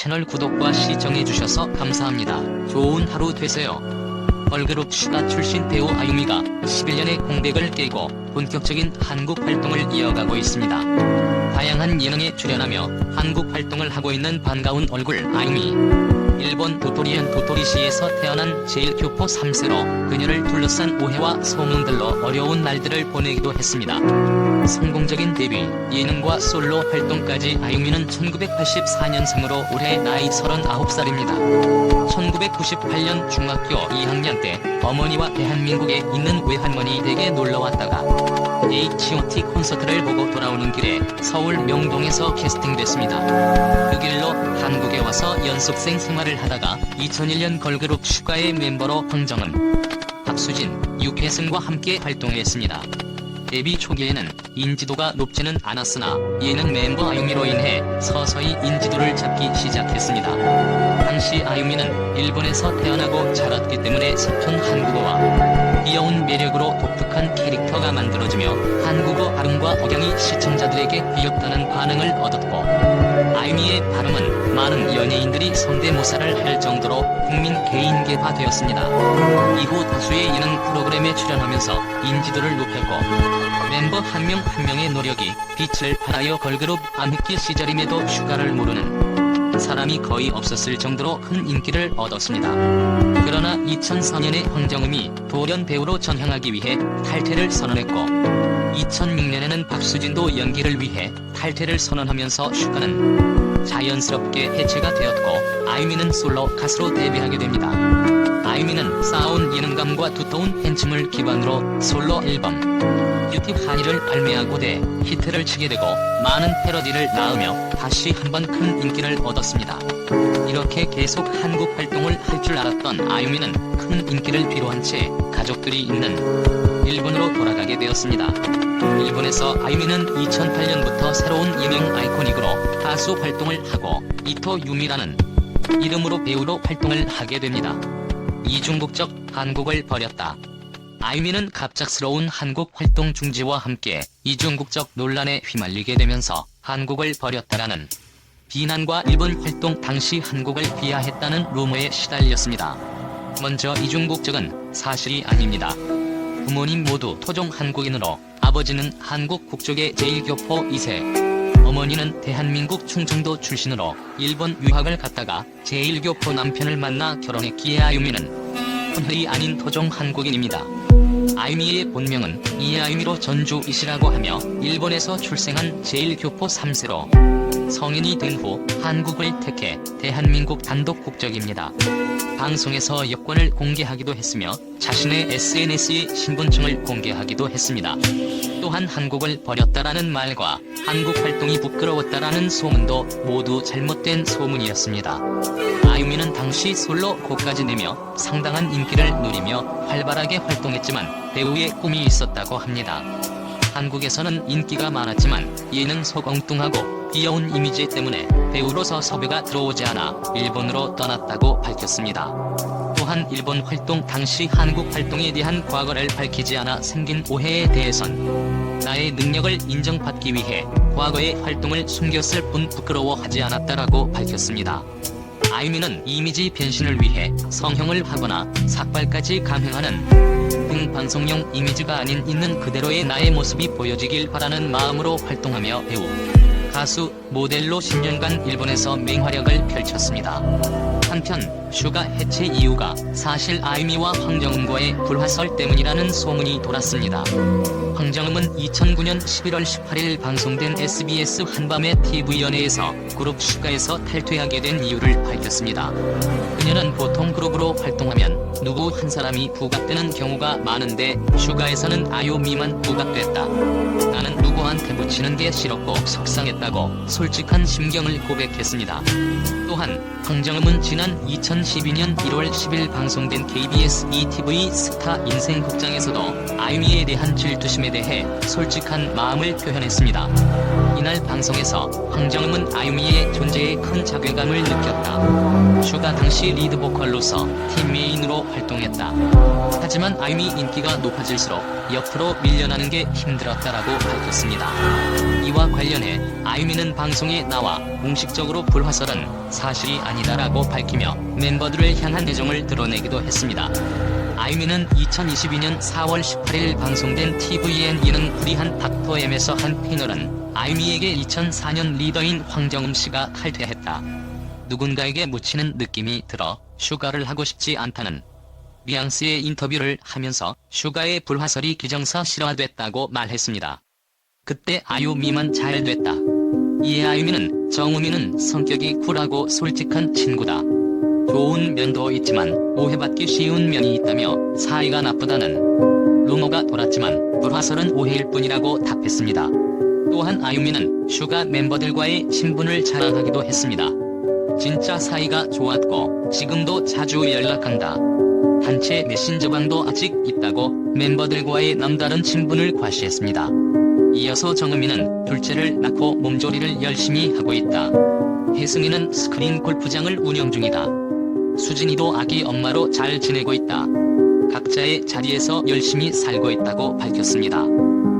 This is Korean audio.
채널 구독과 시청해 주셔서 감사합니다. 좋은 하루 되세요. 걸그룹 슈가 출신 배우 아유미가 11년의 공백을 깨고 본격적인 한국 활동을 이어가고 있습니다. 다양한 예능에 출연하며 한국 활동을 하고 있는 반가운 얼굴 아유미. 일본 도토리현 도토리시에서 태어난 제1교포 3세로 그녀를 둘러싼 오해와 소문들로 어려운 날들을 보내기도 했습니다. 성공적인 데뷔, 예능과 솔로 활동까지 아유미는 1984년생으로 올해 나이 39살입니다. 1998년 중학교 2학년 때 어머니와 대한민국에 있는 외할머니 댁에 놀러왔다가 H.O.T 콘서트를 보고 돌아오는 길에 서울 명동에서 캐스팅됐습니다. 그 길로 한국에 와서 연습생 생활을 하다가 2001년 걸그룹 슈가의 멤버로 황정음, 박수진, 유혜승과 함께 활동했습니다. 데뷔 초기에는 인지도가 높지는 않았으나 예능 멤버 아유미로 인해 서서히 인지도를 잡기 시작했습니다. 당시 아유미는 일본에서 태어나고 자랐기 때문에 서툰 한국어와 귀여운 매력으로 독특한 캐릭터가 만들어지며 한국어 발음과 억양이 시청자들에게 귀엽다는 반응을 얻었고 아유미의 발음은 많은 연예인들이 성대모사를 할 정도로 국민 개인계화 되었습니다. 이후 다수의 예능 프로그램에 출연하면서 인지도를 높였고 멤버 한 명한 명의 노력이 빛을 발하여 걸그룹 암흑기 시절임에도 슈가를 모르는 사람이 거의 없었을 정도로 큰 인기를 얻었습니다. 그러나 2004년에 황정음이 돌연 배우로 전향하기 위해 탈퇴를 선언했고 2006년에는 박수진도 연기를 위해 탈퇴를 선언하면서 슈가는 자연스럽게 해체가 되었고 아유미는 솔로 가수로 데뷔하게 됩니다. 아유미는 쌓아온 예능감과 두터운 팬층을 기반으로 솔로 앨범 뷰티 하니를 발매하고 대 히트를 치게 되고 많은 패러디를 낳으며 다시 한 번 큰 인기를 얻었습니다. 이렇게 계속 한국 활동을 할 줄 알았던 아유미는 큰 인기를 뒤로한 채 가족들이 있는 일본으로 돌아가게 되었습니다. 일본에서 아유미는 2008년부터 새로운 예명 아이코닉으로 가수 활동을 하고 이토 유미라는 이름으로 배우로 활동을 하게 됩니다. 이중국적 한국을 버렸다. 아유미는 갑작스러운 한국 활동 중지와 함께 이중국적 논란에 휘말리게 되면서 한국을 버렸다라는 비난과 일본 활동 당시 한국을 비하했다는 루머에 시달렸습니다. 먼저 이중국적은 사실이 아닙니다. 부모님 모두 토종 한국인으로 아버지는 한국 국적의 제1교포 2세, 어머니는 대한민국 충청도 출신으로 일본 유학을 갔다가 제1교포 남편을 만나 결혼했기에 아유미는 혼혈이 아닌 토종 한국인입니다. 아유미의 본명은 이아유미로 전주 이시라고 하며 일본에서 출생한 제1교포 3세로 성인이 된 후 한국을 택해 대한민국 단독 국적입니다. 방송에서 여권을 공개하기도 했으며 자신의 SNS에 신분증을 공개하기도 했습니다. 또한 한국을 버렸다라는 말과 한국 활동이 부끄러웠다라는 소문도 모두 잘못된 소문이었습니다. 아유미는 당시 솔로 곡까지 내며 상당한 인기를 누리며 활발하게 활동했지만 배우의 꿈이 있었다고 합니다. 한국에서는 인기가 많았지만 예능 속 엉뚱하고 귀여운 이미지 때문에 배우로서 섭외가 들어오지 않아 일본으로 떠났다고 밝혔습니다. 또한 일본 활동 당시 한국 활동에 대한 과거를 밝히지 않아 생긴 오해에 대해선 나의 능력을 인정받기 위해 과거의 활동을 숨겼을 뿐 부끄러워하지 않았다라고 밝혔습니다. 아유미는 이미지 변신을 위해 성형을 하거나 삭발까지 감행하는 등 방송용 이미지가 아닌 있는 그대로의 나의 모습이 보여지길 바라는 마음으로 활동하며 배우, 가수, 모델로 10년간 일본에서 맹활약을 펼쳤습니다. 한편 슈가 해체 이유가 사실 아유미와 황정음과의 불화설 때문이라는 소문이 돌았습니다. 황정음은 2009년 11월 18일 방송된 SBS 한밤의 TV연예에서 그룹 슈가에서 탈퇴하게 된 이유를 밝혔습니다. 그녀는 보통 그룹으로 활동하면 누구 한 사람이 부각되는 경우가 많은데 슈가에서는 아유미만 부각됐다. 나는 누구한테 묻히는 게 싫었고 속상했다고 솔직한 심경을 고백했습니다. 또한 황정음은 지난 2012년 1월 10일 방송된 KBS ETV 스타 인생 극장에서도 아유미에 대한 질투심에 대해 솔직한 마음을 표현했습니다. 이날 방송에서 황정음은 아유미의 존재에 큰 자괴감을 느꼈다. 슈가 당시 리드 보컬로서 팀 메인으로 활동했다. 하지만 아유미 인기가 높아질수록 옆으로 밀려나는 게 힘들었다라고 밝혔습니다. 이와 관련해 아유미는 방송에 나와 공식적으로 불화설은 사실이 아니다라고 밝히며 멤버들을 향한 애정을 드러내기도 했습니다. 아유미는 2022년 4월 18일 방송된 TVN 예능 불이한 닥터엠에서 한 패널은 아유미에게 2004년 리더인 황정음 씨가 탈퇴했다. 누군가에게 묻히는 느낌이 들어 슈가를 하고 싶지 않다는 뉘앙스의 인터뷰를 하면서 슈가의 불화설이 기정사 실화됐다고 말했습니다. 그때 아유미만 잘 됐다. 이에 아유미는 정우미는 성격이 쿨하고 솔직한 친구다. 좋은 면도 있지만 오해받기 쉬운 면이 있다며 사이가 나쁘다는 루머가 돌았지만 불화설은 오해일 뿐이라고 답했습니다. 또한 아유미는 슈가 멤버들과의 친분을 자랑하기도 했습니다. 진짜 사이가 좋았고 지금도 자주 연락한다. 단체 메신저방도 아직 있다고 멤버들과의 남다른 친분을 과시했습니다. 이어서 정은미는 둘째를 낳고 몸조리를 열심히 하고 있다. 혜승이는 스크린 골프장을 운영 중이다. 수진이도 아기 엄마로 잘 지내고 있다. 각자의 자리에서 열심히 살고 있다고 밝혔습니다.